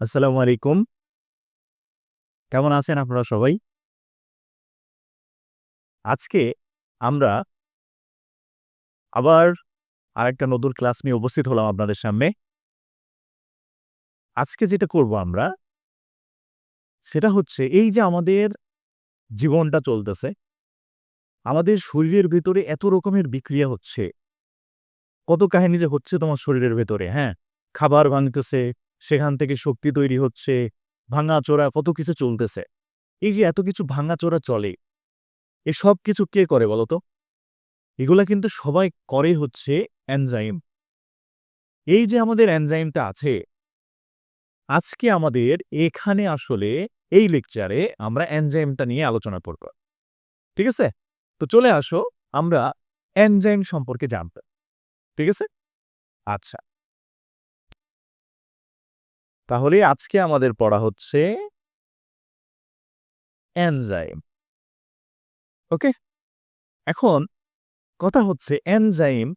আসসালামু আলাইকুম। কেমন আছেন আপনারা সবাই? আজকে আমরা আবার আরেকটা নতুন ক্লাস নিয়ে উপস্থিত হলাম আপনাদের সামনে। আজকে যেটা করব আমরা সেটা হচ্ছে এই যে আমাদের জীবনটা চলতেছে, আমাদের শরীরের ভেতরে এত রকমের বিক্রিয়া হচ্ছে। কত কাহিনী যে হচ্ছে তোমার শরীরের ভেতরে, হ্যাঁ? খাবার ভাঙতেছে, সেখান থেকে শক্তি তৈরি হচ্ছে, ভাঙাচোরা কত কিছু চলতেছে। এই যে এত কিছু ভাঙাচোরা চলে, এ সব কিছু কে করে বলতো এগুলা কিন্তু সবাই করে হচ্ছে এনজাইম। এই যে আমাদের এনজাইমটা আছে, আজকে আমাদের এখানে আসলে এই লেকচারে আমরা এনজাইমটা নিয়ে আলোচনা করব। ঠিক আছে? তো চলে আসো আমরা এনজাইম সম্পর্কে জানতে। ঠিক আছে? আচ্ছা। তাহলে আজকে আমাদের পড়া হচ্ছে এনজাইম। ওকে? এখন কথা হচ্ছে এনজাইম,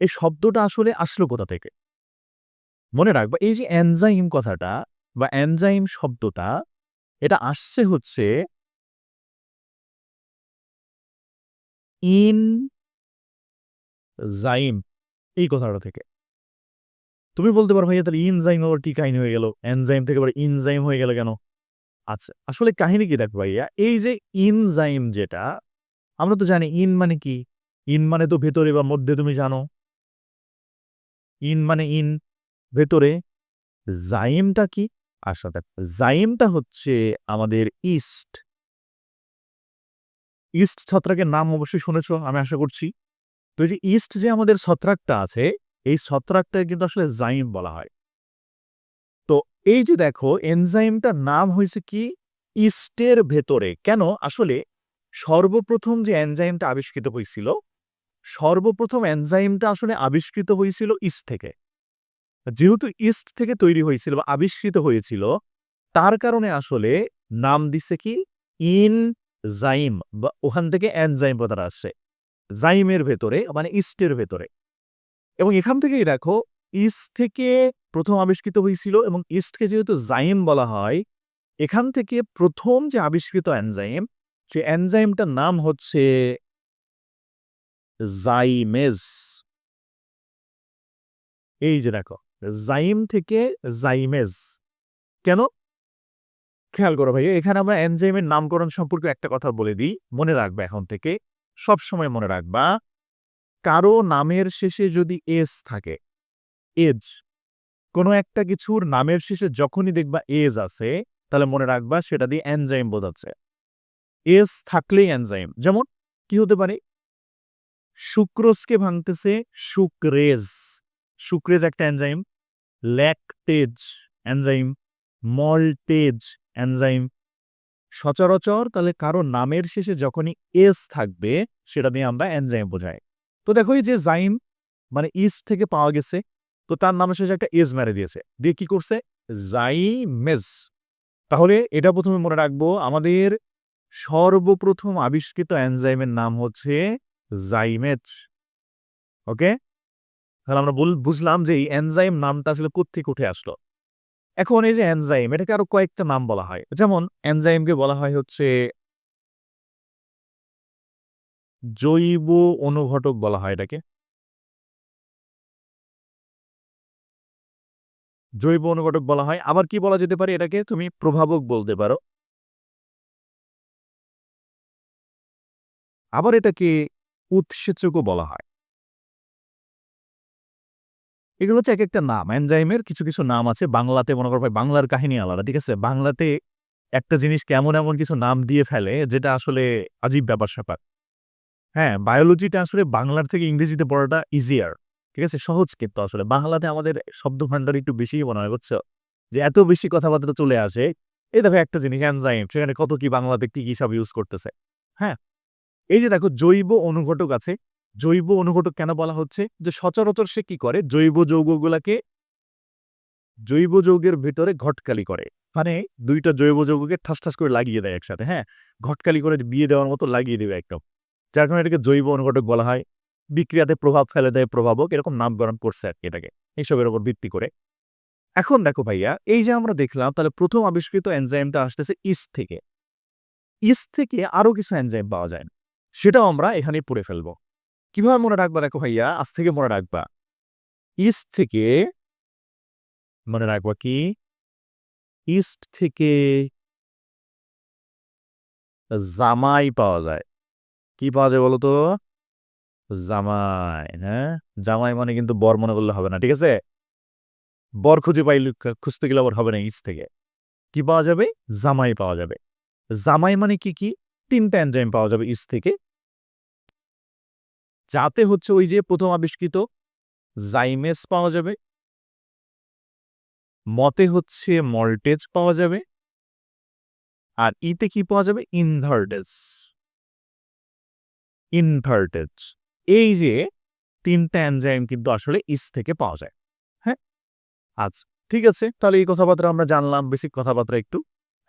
এই শব্দটা আসলে আসলো কোথা থেকে? মনে রাখবা, এই যে এনজাইম কথাটা বা এনজাইম শব্দটা, এটা আসছে হচ্ছে ইন জাইম এই কথাটা থেকে। তুমি বলতে পারো ভাইয়া তাহলে ইনজাইম আবার কি কাহিনী হয়ে গেল? এনজাইম থেকে আবার ইনজাইম হয়ে গেল কেন? আচ্ছা, আসলে কাহিনী কি দেখো ভাইয়া, এই যে ইনজাইম যেটা, আমরা তো জানি ইন মানে কি? ইন মানে তো ভেতরে বা মধ্যে তুমি জানো। ইন মানে ইন, ভেতরে। জাইমটা কি? আচ্ছা দেখো, জাইমটা হচ্ছে আমাদের ইস্ট। ইস্ট ছত্রাকের নাম অবশ্যই শুনেছ আমি আশা করছি। তো যে ইস্ট যে আমাদের ছত্রাকটা আছে, এই ছত্রাকটাকে কিন্তু আসলে জাইম বলা হয়। তো এই যে দেখো এনজাইমটার নাম হয়েছে কি? ইস্টের ভেতরে। কেন? আসলে সর্বপ্রথম যে এনজাইমটা আবিষ্কৃত হয়েছিল সর্বপ্রথম এনজাইমটা আসলে আবিষ্কৃত হয়েছিল ইস্ট থেকে। যেহেতু ইস্ট থেকে তৈরি হয়েছিল বা আবিষ্কৃত হয়েছিল, তার কারণে আসলে নাম দিছে কি? ইনজাইম বা ওখান থেকে এনজাইম কথাটা আসছে। জাইমের ভেতরে মানে ইস্টের ভেতরে। এবং এখান থেকেই দেখো ইস্ট থেকে প্রথম আবিষ্কৃত হয়েছিল এবং ইস্টকে যেহেতু জাইম বলা হয়, এখান থেকে প্রথম যে আবিষ্কৃত এনজাইম, সে এনজাইমটার নাম হচ্ছে জাইমেজ। এই যে দেখো, জাইম থেকে জাইমেজ। কেন? খেয়াল করো ভাইয়া, এখানে আমরা এনজাইমের নামকরণ সম্পর্কে একটা কথা বলে দিই। মনে রাখবা এখন থেকে, সবসময় মনে রাখবা, কারও নামের শেষে যদি এস থাকে, এজ, কোনো একটা কিছুর নামের শেষে যখনই দেখবা এজ আছে, তাহলে মনে রাখবা সেটা দিয়ে এনজাইম বোঝাচ্ছে। এস থাকলেই এনজাইম। যেমন কি হতে পারে? সুক্রোজকে ভাঙতেছে সুক্রেজ। সুক্রেজ একটা enzyme. Lactase enzyme. Maltase enzyme. সচরাচর তাহলে কারও নামের শেষে যখনই এস থাকবে, সেটা দিয়ে আমরা এনজাইম বোঝাই। তো দেখো এই যে জাইম মানে ইস্ট থেকে পাওয়া গেছে, তো তার নামের শেষে একটা এজ মেরে দিয়েছে। দিয়ে কি করছে? জাইমেজ। তাহলে এটা প্রথমে মনে রাখব, আমাদের সর্বপ্রথম আবিষ্কৃত এনজাইমের নাম হচ্ছে জাইমেজ। ওকে? তাহলে আমরা বুঝলাম যে এই এনজাইম নামটা আসলে কোত্থেকে উঠে আসলো। এখন এই যে এনজাইম, এটাকে আরও কয়েকটা নাম বলা হয়। যেমন এনজাইমকে বলা হয় হচ্ছে জৈব অনুঘটক বলা হয় এটাকে। জৈব অনুঘটক বলা হয়। আবার কি বলা যেতে পারে এটাকে? তুমি প্রভাবক বলতে পারো। আবার এটাকে উৎসেচকও বলা হয়। এগুলো হচ্ছে এক একটা নাম। এনজাইমের কিছু, কিছু নাম আছে। বাংলাতে মনে করো বাংলার কাহিনী আলাদা। ঠিক আছে? বাংলাতে একটা জিনিস কেমন এমন কিছু নাম দিয়ে ফেলে যেটা আসলে আজীব ব্যাপার-স্যাপার। হ্যাঁ, বায়োলজিটা আসলে বাংলার থেকে ইংরেজিতে পড়াটা ইজিয়ার। ঠিক আছে? সহজ কিন্তু আসলে। বাংলাতে আমাদের শব্দভান্ডার একটু বেশিই মনে হয়, বুঝছ? যে এত বেশি কথাবার্তা চলে আসে। এই দেখো একটা জিনিস এনজাইম, সেখানে কত কি বাংলাতে কি, কি সব ইউজ করতেছে। হ্যাঁ? এই যে দেখো জৈব অনুঘটক আছে। জৈব অনুঘটক কেন বলা হচ্ছে? যে সচরাচর সে কি করে? জৈব যৌগগুলাকে জৈব যৌগের ভেতরে ঘটকালি করে। মানে ২ টা জৈব যৌগকে ঠাস, ঠাস করে লাগিয়ে দেয় একসাথে, হ্যাঁ? ঘটকালি করে বিয়ে দেওয়ার মতো লাগিয়ে দেবে একদম। যার কারণে এটাকে জৈব অনুঘটক বলা হয়। বিক্রিয়াতে প্রভাব ফেলে দেয় প্রভাবক, এরকম নামকরণ করছে আরকি এটাকে। এইসবের উপর ভিত্তি করে। এখন দেখো ভাইয়া এই যে আমরা দেখলাম তাহলে প্রথম আবিষ্কৃত এনজাইমটা আসতেছে ইস্ট থেকে ইস্ট থেকে আরও কিছু এনজাইম পাওয়া যায় না সেটাও আমরা এখানে পড়ে ফেলব কীভাবে মনে রাখবা দেখো ভাইয়া আজ থেকে মনে রাখবা ইস্ট থেকে মনে রাখবা কি ইস্ট থেকে জামাই পাওয়া যায় কি পাওয়া যায় বলো তো জামাই হ্যাঁ? জামাই মানে কিন্তু বর মনে করলে হবে না, ঠিক আছে? বর খুঁজে পাইলে খুঁজতে গেলে আবার হবে না ইস্ট থেকে। কি পাওয়া যাবে? জামাই পাওয়া যাবে। জামাই মানে কি কি? তিনটা এনজাইম পাওয়া যাবে ইস্ট থেকে। যাতে হচ্ছে ওই যে প্রথম আবিষ্কৃত জাইমেস পাওয়া যাবে। মতে হচ্ছে মল্টেজ পাওয়া যাবে। আর ইতে কি পাওয়া যাবে? ইনভার্টেজ। ইনভার্টেজ এই যে, তিনটা এনজাইম কিন্তু আসলে ইস থেকে পাওয়া যায়। হ্যাঁ? আচ্ছা ঠিক আছে, তাহলে এই কথাবার্তা আমরা জানলাম বেসিক কথাবার্তা একটু।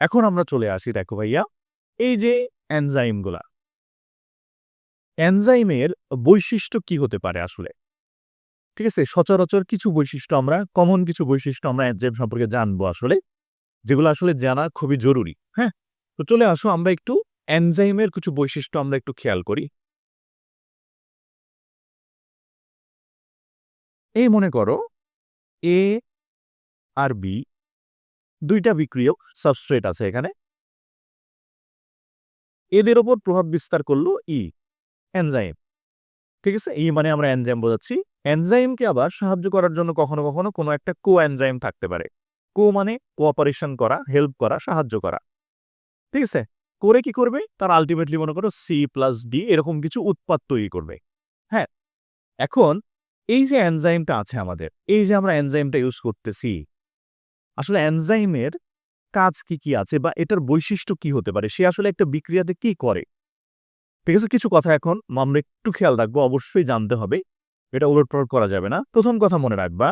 এখন আমরা চলে আসি, দেখো ভাইয়া, এই যে এনজাইমগুলা এনজাইমের বৈশিষ্ট্য কি হতে পারে আসলে? ঠিক আছে, সচরাচর কিছু বৈশিষ্ট্য আমরা কমন কিছু বৈশিষ্ট্য আমরা এনজাইম সম্পর্কে জানব আসলে, যেগুলো আসলে জানা খুবই জরুরি। হ্যাঁ? তো চলে আসো, আমরা একটু এনজাইমের কিছু বৈশিষ্ট্য আমরা একটু খেয়াল করি। এই মনে করো এ আর বি দুইটা বিক্রিয়ক সাবস্ট্রেট আছে এখানে। এদের ওপর প্রভাব বিস্তার করল ই এনজাইম ঠিক আছে? ই মানে আমরা এনজাইম বোঝাচ্ছি। এনজাইমকে আবার সাহায্য করার জন্য কখনো কখনো কোনো একটা কো এনজাইম থাকতে পারে। কো মানে কোঅপারেশন করা হেল্প করা, সাহায্য করা। ঠিক আছে? করে কি করবে? তার আলটিমেটলি মনে করো সি প্লাস ডি এরকম কিছু উৎপাদ তৈরি করবে। হ্যাঁ? এখন এই যে এনজাইমটা আছে আমাদের, এই যে আমরা এনজাইমটা ইউজ করতেছি, আসলে এনজাইমের কাজ কি কি আছে বা এটার বৈশিষ্ট্য কি হতে পারে? সে আসলে একটা বিক্রিয়াতে কি করে? ঠিক আছে, কিছু কথা এখন আমরা একটু খেয়াল রাখব, অবশ্যই জানতে হবে, এটা উলটপালট করা যাবে না। প্রথম কথা মনে রাখবা,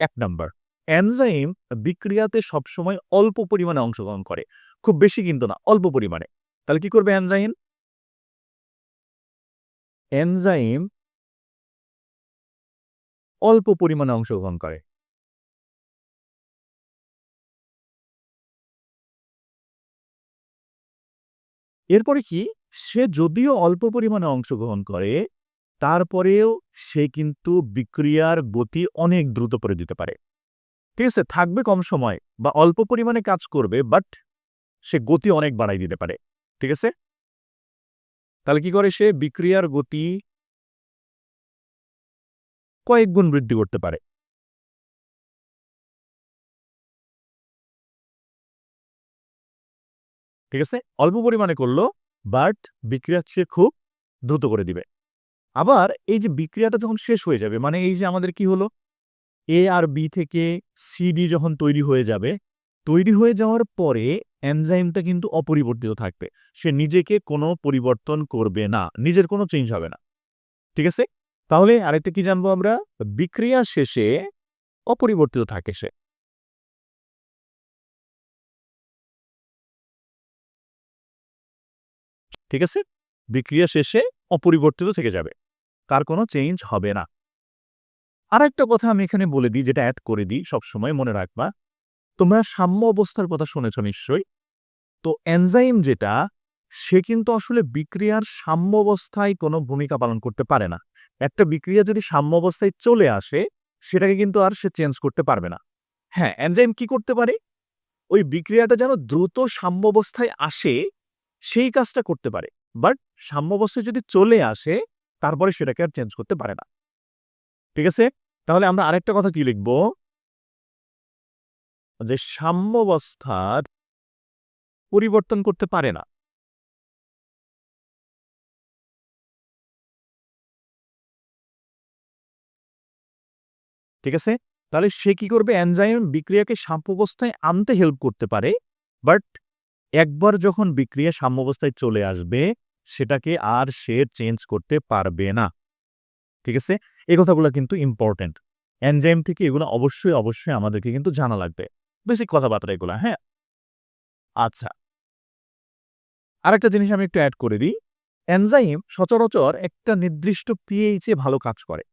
এক নাম্বার এনজাইম বিক্রিয়াতে সবসময় অল্প পরিমাণে অংশগ্রহণ করে, খুব বেশি কিন্তু না, অল্প পরিমাণে। তাহলে কি করবে এনজাইম এনজাইম অল্প পরিমাণে অংশগ্রহণ করে। এরপরে কি? সে যদিও অল্প পরিমাণে অংশগ্রহণ করে, তারপরেও সে কিন্তু বিক্রিয়ার গতি অনেক দ্রুত করে দিতে পারে। ঠিক আছে, থাকবে কম সময় বা অল্প পরিমাণে কাজ করবে বাট সে গতি অনেক বাড়াই দিতে পারে। ঠিক আছে? তাহলে কি করে সে? বিক্রিয়ার গতি কয়েক গুণ বৃদ্ধি করতে পারে। ঠিক আছে? অল্প পরিমাণে করল, বাট বিক্রিয়া সে খুব দ্রুত করে দিবে। আবার এই যে বিক্রিয়াটা যখন শেষ হয়ে যাবে মানে এই যে আমাদের কি হলো? এ আর বি থেকে সিডি যখন তৈরি হয়ে যাবে, তৈরি হয়ে যাওয়ার পরে এনজাইমটা কিন্তু অপরিবর্তিত থাকবে। সে নিজেকে কোনো পরিবর্তন করবে না, নিজের কোনো চেঞ্জ হবে না। ঠিক আছে? তাহলে আরেকটা কি জানব আমরা? বিক্রিয়া শেষে অপরিবর্তিত থাকে সে। ঠিক আছে? বিক্রিয়া শেষে অপরিবর্তিত থেকে যাবে। তার কোনো চেঞ্জ হবে না। আর একটা কথা আমি এখানে বলে দিই, যেটা অ্যাড করে দিই, সবসময় মনে রাখবা। তোমরা সাম্য অবস্থার কথা শুনেছ নিশ্চয়ই? তো এনজাইম যেটা সে কিন্তু আসলে বিক্রিয়ার সাম্য অবস্থায় কোনো ভূমিকা পালন করতে পারে না। একটা বিক্রিয়া যদি সাম্য অবস্থায় চলে আসে, সেটাকে কিন্তু আর সে চেঞ্জ করতে পারবে না। হ্যাঁ এনজাইম কি করতে পারে? ওই বিক্রিয়াটা যেন দ্রুত সাম্য অবস্থায় আসে, সেই কাজটা করতে পারে। বাট সাম্য অবস্থায় যদি চলে আসে, তারপরে সেটাকে আর চেঞ্জ করতে পারে না। ঠিক আছে? তাহলে আমরা আরেকটা কথা কি লিখব? যে সাম্যবস্থার পরিবর্তন করতে পারে না। ঠিক আছে? তাহলে সে কি করবে? এনজাইম বিক্রিয়াকে সাম্যাবস্থায় আনতে হেল্প করতে পারে। বাট একবার যখন বিক্রিয়া সাম্যাবস্থায় চলে আসবে, সেটাকে আর সে চেঞ্জ করতে পারবে না। ঠিক আছে? এই কথাগুলো কিন্তু ইম্পর্টেন্ট এনজাইম থেকে এগুলো অবশ্যই অবশ্যই আমাদেরকে কিন্তু জানা লাগবে। বেসিক কথাবার্তা এগুলো হ্যাঁ? আচ্ছা। আরেকটা জিনিস আমি একটু অ্যাড করে দিই। এনজাইম সচরাচর একটা নির্দিষ্ট পিএইচে ভালো কাজ করে।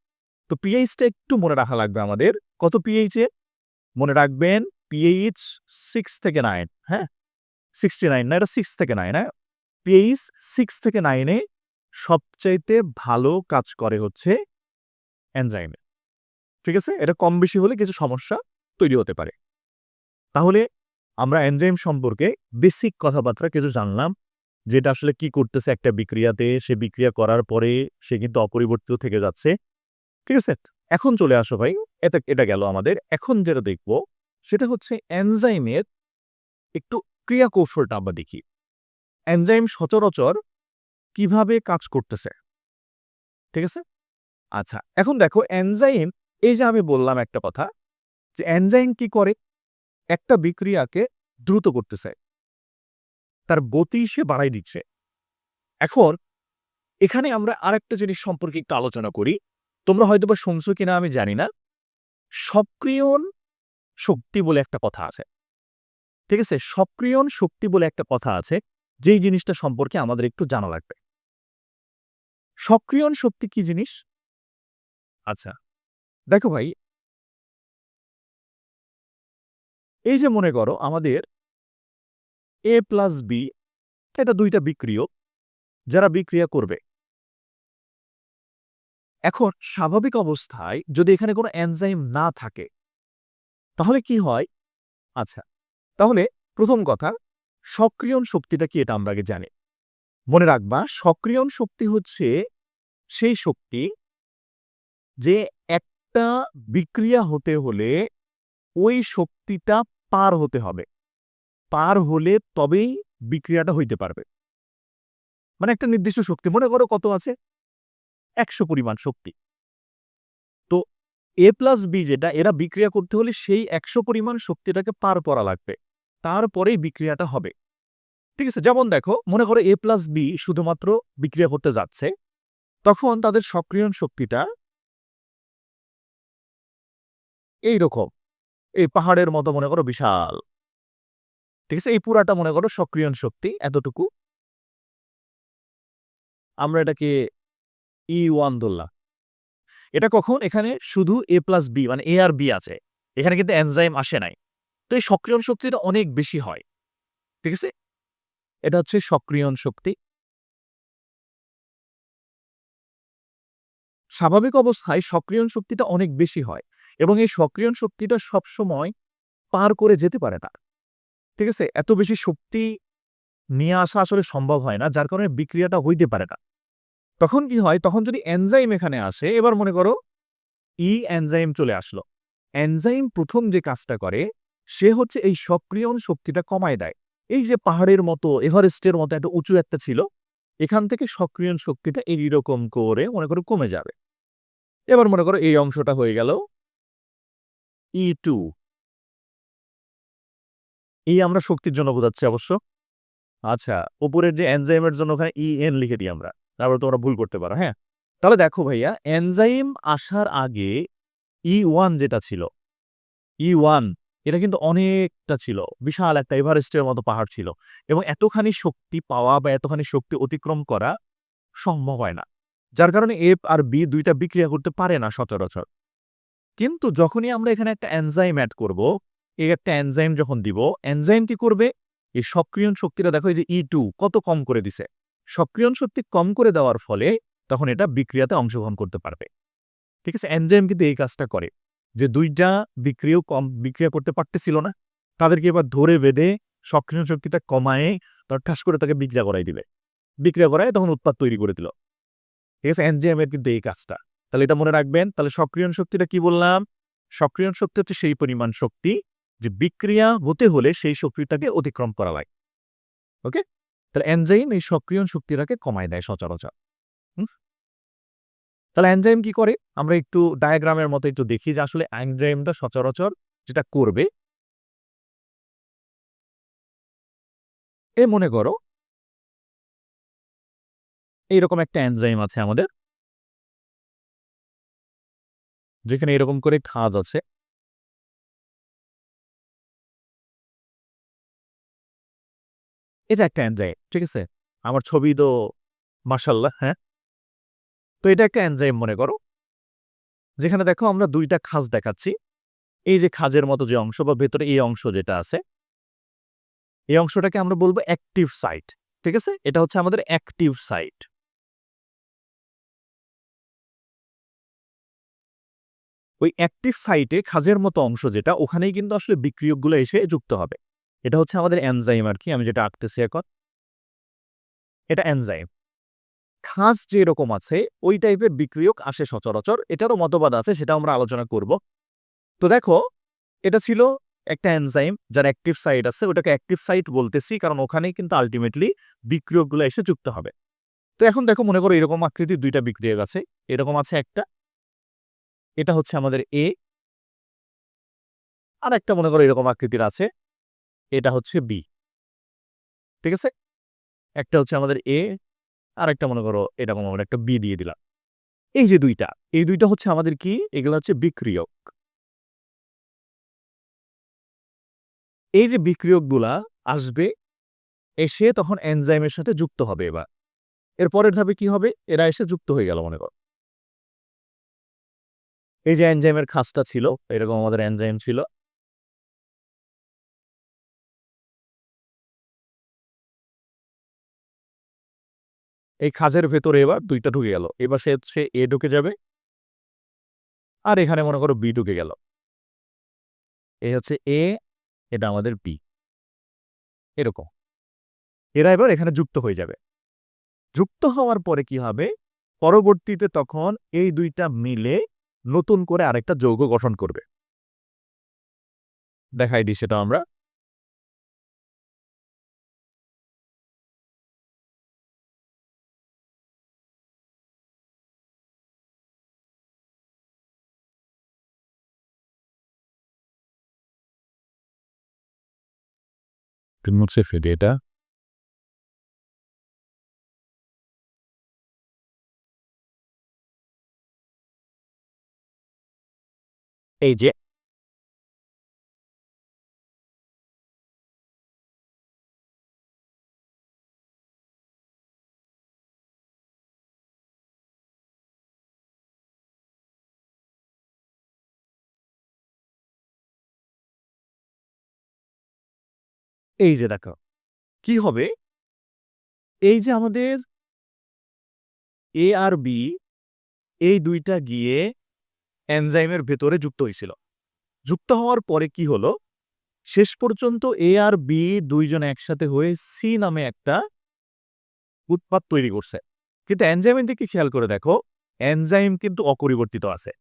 তো পিএইচটা একটু মনে রাখা লাগবে আমাদের। কত পিএইচে মনে রাখবেন পিএইচ সিক্স থেকে নাইন হ্যাঁ? সিক্সটি নাইন না, এটা সিক্স থেকে নাইন হ্যাঁ? পিএইচ সিক্স থেকে নাইনে সবচাইতে ভালো কাজ করে হচ্ছে এনজাইমে ঠিক আছে? এটা কম বেশি হলে কিছু সমস্যা তৈরি হতে পারে। তাহলে আমরা এনজাইম সম্পর্কে বেসিক কথাবার্তা কিছু জানলাম, যেটা আসলে কি করতেছে একটা বিক্রিয়াতে, সে বিক্রিয়া করার পরে সে কিন্তু অপরিবর্তিত থেকে যাচ্ছে। ঠিক আছে? এখন চলে আসো ভাই। এটা এটা গেল আমাদের। এখন যেটা দেখব, সেটা হচ্ছে এনজাইমের একটু ক্রিয়া কৌশলটা আমরা দেখি। এনজাইম সচরাচর কীভাবে কাজ করতেছে? ঠিক আছে? আচ্ছা এখন দেখো, এনজাইম, এই যে আমি বললাম একটা কথা, যে এনজাইম কি করে? একটা বিক্রিয়াকে দ্রুত করতেছে। তার গতি সে বাড়াই দিচ্ছে। এখন, এখানে আমরা আরেকটা জিনিস সম্পর্কে একটু আলোচনা করি। তোমরা হয়তো বা শুনছো কিনা আমি জানি না। সক্রিয়ণ শক্তি বলে একটা কথা আছে। ঠিক আছে? সক্রিয়ণ শক্তি বলে একটা কথা আছে, যেই জিনিসটা সম্পর্কে আমাদের একটু জানা লাগবে। সক্রিয়ণ শক্তি কি জিনিস? আচ্ছা দেখো ভাই। এই যে মনে করো আমাদের এ প্লাস বি এটা দুইটা বিক্রিয়ক, যারা বিক্রিয়া করবে। এখন স্বাভাবিক অবস্থায় যদি এখানে কোনো এনজাইম না থাকে, তাহলে কি হয়? আচ্ছা তাহলে প্রথম কথা, সক্রিয়ণ শক্তিটা কি এটা আমরা আগে জানি। মনে রাখবা, সক্রিয়ণ শক্তি হচ্ছে সেই শক্তি যে একটা বিক্রিয়া হতে হলে ওই শক্তিটা পার হতে হবে। পার হলে তবেই বিক্রিয়াটা হইতে পারবে। মানে একটা নির্দিষ্ট শক্তি, মনে করো কত আছে? একশো পরিমাণ শক্তি। তো এ প্লাস বি যেটা, এরা বিক্রিয়া করতে হলে সেই একশো পরিমাণ শক্তিটাকে পার করা লাগবে। তারপরেই বিক্রিয়াটা হবে। ঠিক আছে, যেমন দেখো, মনে করো এ প্লাস বি শুধুমাত্র বিক্রিয়া করতে যাচ্ছে, তখন তাদের সক্রিয়ণ শক্তিটা এই রকম এই পাহাড়ের মতো মনে করো বিশাল। ঠিক আছে, এই পুরাটা মনে করো সক্রিয়ণ শক্তি এতটুকু। আমরা এটাকে ই ওয়ান ধরলাম এটা কখন? এখানে শুধু এ প্লাস বি মানে এ আর বি আছে। এখানে কিন্তু এনজাইম আসে নাই। তো এই সক্রিয়ণ শক্তিটা অনেক বেশি হয়। ঠিক আছে? এটা হচ্ছে সক্রিয়ণ শক্তি। স্বাভাবিক অবস্থায় সক্রিয়ণ শক্তিটা অনেক বেশি হয় এবং এই সক্রিয়ণ শক্তিটা সবসময় পার করে যেতে পারে না ঠিক আছে? এত বেশি শক্তি নিয়ে আসা আসলে সম্ভব হয় না, যার কারণে বিক্রিয়াটা হইতে পারে না। তখন কি হয়? তখন যদি এনজাইম এখানে আসে, এবার মনে করো ই এনজাইম চলে আসলো। এনজাইম প্রথম যে কাজটা করে, সে হচ্ছে এই সক্রিয়ণ শক্তিটা কমায় দেয়। এই যে পাহাড়ের মতো, এভারেস্টের মতো একটা উঁচু একটা ছিল, এখান থেকে সক্রিয়ণ শক্তিটা এইরকম করে মনে করো কমে যাবে। এবার মনে করো এই অংশটা হয়ে গেল ই টু এই আমরা শক্তির জন্য বোঝাচ্ছি অবশ্য। আচ্ছা উপরের যে এনজাইমের জন্য ওখানে ই এন লিখে দিই আমরা। তারপর তোমরা ভুল করতে পারো হ্যাঁ? তাহলে দেখো ভাইয়া এনজাইম আসার আগে ই ওয়ান যেটা ছিল ই ওয়ান এটা কিন্তু অনেকটা ছিল, বিশাল একটা এভারেস্টের মতো পাহাড় ছিল এবং এতখানি শক্তি পাওয়া বা এতখানি শক্তি অতিক্রম করা সম্ভব হয় না। যার কারণে এফ আর বি দুইটা বিক্রিয়া করতে পারে না সচরাচর। কিন্তু যখনই আমরা এখানে একটা এনজাইম অ্যাড করব, এই একটা এনজাইম যখন দিব এনজাইম কি করবে? এই সক্রিয়ণ শক্তিটা দেখো, এই যে ই টু কত কম করে দিছে? সক্রিয়ণ শক্তি কম করে দেওয়ার ফলে তখন এটা বিক্রিয়াতে অংশগ্রহণ করতে পারবে। ঠিক আছে, এনজাইম কিন্তু এই কাজটা করে যে দুইটা বিক্রিয়াও কম, বিক্রিয়া করতে পারতেছিল না, তাদেরকে এবার ধরে বেঁধে সক্রিয় শক্তিটা কমায়ে তার ঠাস করে তাকে বিক্রিয়া করাই দিবে। বিক্রিয়া করায় তখন উৎপাদ তৈরি করে দিল। ঠিক আছে এনজিএমের কিন্তু এই কাজটা। তাহলে এটা মনে রাখবেন, তাহলে সক্রিয়ণ শক্তিটা কি বললাম? সক্রিয়ণ শক্তি হচ্ছে সেই পরিমাণ শক্তি যে বিক্রিয়া হতে হলে সেই শক্তিটাকে অতিক্রম করা লাগে ওকে? তাহলে এনজাইম এই সক্রিয়ণ শক্তিটাকে কমায় দেয় সচরাচর তাহলে এনজাইম কি করে? আমরা একটু ডায়াগ্রামের মতো একটু দেখি যে আসলে এনজাইমটা সচরাচর যেটা করবে। এ মনে করো এইরকম একটা এনজাইম আছে আমাদের, যেখানে এরকম করে খাজ আছে। এটা একটা এনজাইম ঠিক আছে? আমার ছবি তো মার্শাল্লাহ হ্যাঁ? তো এটা একটা এনজাইম মনে করো। যেখানে দেখো আমরা দুইটা খাস দেখাচ্ছি। এই যে খাজের মতো যে অংশ বা ভেতরে এই অংশ যেটা আছে, এই অংশটাকে আমরা বলব অ্যাক্টিভ সাইট ঠিক আছে? এটা হচ্ছে আমাদের অ্যাক্টিভ সাইট ওই অ্যাক্টিভ সাইটে খাজের মতো অংশ যেটা, ওখানেই কিন্তু আসলে বিক্রিয়কগুলো এসে যুক্ত হবে। এটা হচ্ছে আমাদের এনজাইম আর কি, আমি যেটা আঁকতেছি এখন। এটা এনজাইম। খাস যে এরকম আছে, ওই টাইপের বিক্রিয়ক আসে সচরাচর। এটারও মতবাদ আছে, সেটা আমরা আলোচনা করব। তো দেখো, এটা ছিল একটা এনজাইম, যার অ্যাক্টিভ সাইট আছে, ওটাকে অ্যাক্টিভ সাইট বলতেছি, কারণ ওখানেই কিন্তু আলটিমেটলি বিক্রিয়কগুলো এসে যুক্ত হবে। তো এখন দেখো, মনে করো এরকম আকৃতির দুইটা বিক্রিয়ক আছে। এরকম আছে একটা, এটা হচ্ছে আমাদের এ আর একটা মনে করো এরকম আকৃতির আছে। এটা হচ্ছে বি ঠিক আছে? একটা হচ্ছে আমাদের এ আর একটা মনে করো এরকম আমরা একটা বি দিয়ে দিলাম। এই যে দুইটা, এই দুইটা হচ্ছে আমাদের কি? এগুলো হচ্ছে বিক্রিয়ক। এই যে বিক্রিয়কগুলা আসবে, এসে তখন এনজাইমের সাথে যুক্ত হবে এবার। এর পরের ধাপে কি হবে? এরা এসে যুক্ত হয়ে গেল মনে করো। এই যে এনজাইমের খাসটা ছিল, এরকম আমাদের এনজাইম ছিল। এই খাজের ভেতরে এবার দুইটা ঢুকে গেল। এবার সে হচ্ছে এ ঢুকে যাবে আর এখানে মনে করো বি ঢুকে গেল। এ হচ্ছে এ, এটা আমাদের বি। এরকম। এরা এবার এখানে যুক্ত হয়ে যাবে। যুক্ত হওয়ার পরে কি হবে? পরবর্তীতে তখন এই দুইটা মিলে নতুন করে আরেকটা যৌগ গঠন করবে। দেখাই দিই সেটা আমরা। মুছে ফেলি এটা এই যে এই যে দেখো। কি হবে? এই যে আমাদের এ আর বি এই দুইটা গিয়ে এনজাইমের ভেতরে যুক্ত হয়েছিল। যুক্ত হওয়ার পরে কি হলো? শেষ পর্যন্ত এ আর বি দুইজন একসাথে হয়ে সি নামে একটা উৎপাদ তৈরি করছে। কিন্তু এনজাইমের দিকে খেয়াল করে দেখো এনজাইম কিন্তু অপরিবর্তিত আছে।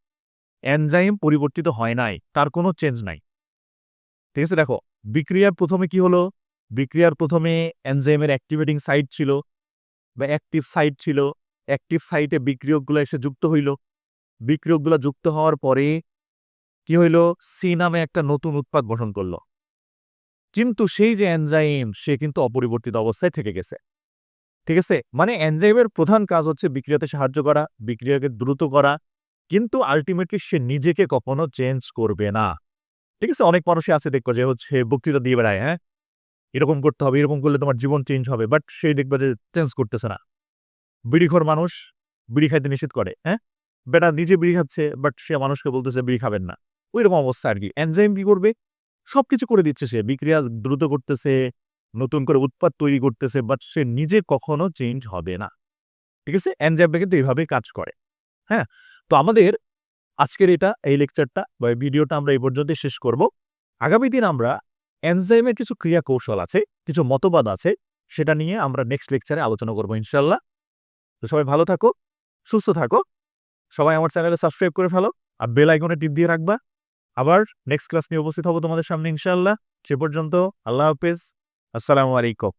এনজাইম পরিবর্তিত হয় নাই, তার কোনো চেঞ্জ নাই। ঠিক আছে, দেখো। বিক্রিয়ার প্রথমে কি হলো? বিক্রিয়ার প্রথমে এনজাইমের অ্যাক্টিভেটিং সাইট ছিল বা অ্যাক্টিভ সাইট ছিল। অ্যাক্টিভ সাইটে বিক্রিয়কগুলো এসে যুক্ত হইল। বিক্রিয়কগুলো যুক্ত হওয়ার পরে কি হইল? সি নামে একটা নতুন উৎপাদ গঠন করল। কিন্তু সেই যে এনজাইম, সে কিন্তু অপরিবর্তিত অবস্থায় থেকে গেছে। ঠিক আছে? মানে এনজাইমের প্রধান কাজ হচ্ছে বিক্রিয়াতে সাহায্য করা, বিক্রিয়াকে দ্রুত করা। কিন্তু আলটিমেটলি সে নিজেকে কখনো চেঞ্জ করবে না। ঠিক আছে, অনেক মানুষই আছে দেখব যে হচ্ছে বক্তৃতা দিয়ে বেড়ায় হ্যাঁ? এরকম করতে হবে, এরকম করলে তোমার জীবন চেঞ্জ হবে বাট সেই দেখবে যে চেঞ্জ করতেছে না। বিড়িখোর মানুষ বিড়ি খাইতে নিষেধ করে হ্যাঁ? বেটা নিজে বিড়ি খাচ্ছে বাট সে মানুষকে বলতেছে বিড়ি খাবেন না। ওই রকম অবস্থা আর কি। এনজাইম কি করবে? সব কিছু করে দিচ্ছে সে, বিক্রিয়া দ্রুত করতেছে, নতুন করে উৎপাদ তৈরি করতেছে বাট সে নিজে কখনো চেঞ্জ হবে না। ঠিক আছে? এনজাইমটা কিন্তু এইভাবেই কাজ করে হ্যাঁ? তো আমাদের আজকের এটা, এই লেকচারটা বা ভিডিওটা আমরা এই পর্যন্তই শেষ করব। আগামী দিন আমরা এনজাইমের কিছু ক্রিয়া কৌশল আছে, কিছু মতবাদ আছে, সেটা নিয়ে আমরা নেক্সট লেকচারে আলোচনা করব ইনশাল্লাহ তো সবাই ভালো থাকো, সুস্থ থাকো, সবাই আমার চ্যানেলে সাবস্ক্রাইব করে ফেলো, আর বেল আইকনে টিপ দিয়ে রাখবা। আবার নেক্সট ক্লাস নিয়ে উপস্থিত হব তোমাদের সামনে ইনশাল্লাহ সে পর্যন্ত আল্লাহ হাফেজ, আসসালামু আলাইকুম।